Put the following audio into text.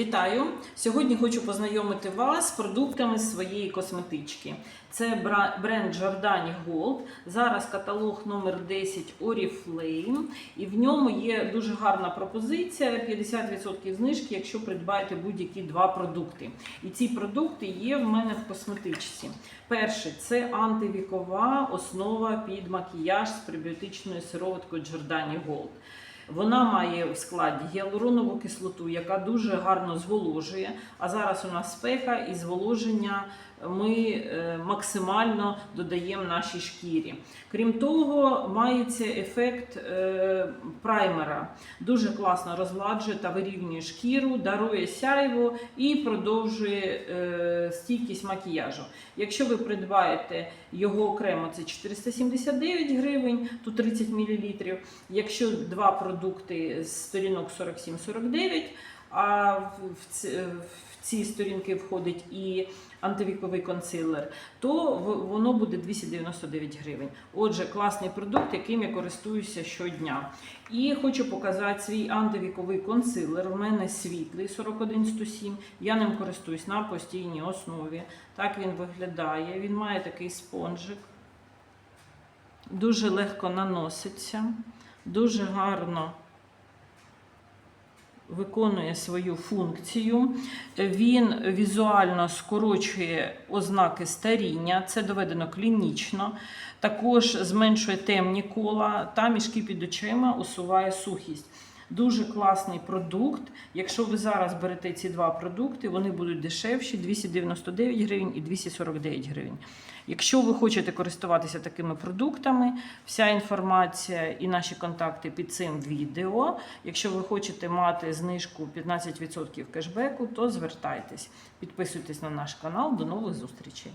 Вітаю! Сьогодні хочу познайомити вас з продуктами своєї косметички. Це бренд Giordani Gold. Зараз каталог номер 10 Oriflame. І в ньому є дуже гарна пропозиція: 50% знижки, якщо придбаєте будь-які два продукти. І ці продукти є в мене в косметичці. Перше це антивікова основа під макіяж з пребіотичною сироваткою Giordani Gold. Вона має в складі гіалуронову кислоту, яка дуже гарно зволожує. А зараз у нас спека і зволоження ми е, максимально додаємо нашій шкірі. Крім того, мається ефект е, праймера. Дуже класно розгладжує та вирівнює шкіру, дарує сяйво і продовжує е, стійкість макіяжу. Якщо ви придбаєте його окремо, це 479 гривень, тут 30 мл. Якщо два продукти з сторінок 47-49, а в, в, ці сторінки входить і антивіковий консилер, то воно буде 299 гривень. Отже, класний продукт, яким я користуюся щодня. І хочу показати свій антивіковий консилер. У мене світлий 41107. Я ним користуюсь на постійній основі. Так він виглядає. Він має такий спонжик. Дуже легко наноситься, дуже гарно виконує свою функцію. Він візуально скорочує ознаки старіння, це доведено клінічно. Також зменшує темні кола та мішки під очима, усуває сухість. Дуже класний продукт. Якщо ви зараз берете ці два продукти, вони будуть дешевші 299 гривень і 249 гривень. Якщо ви хочете користуватися такими продуктами, вся інформація і наші контакти під цим відео. Якщо ви хочете мати знижку 15% кешбеку, то звертайтесь. Підписуйтесь на наш канал. До нових зустрічей.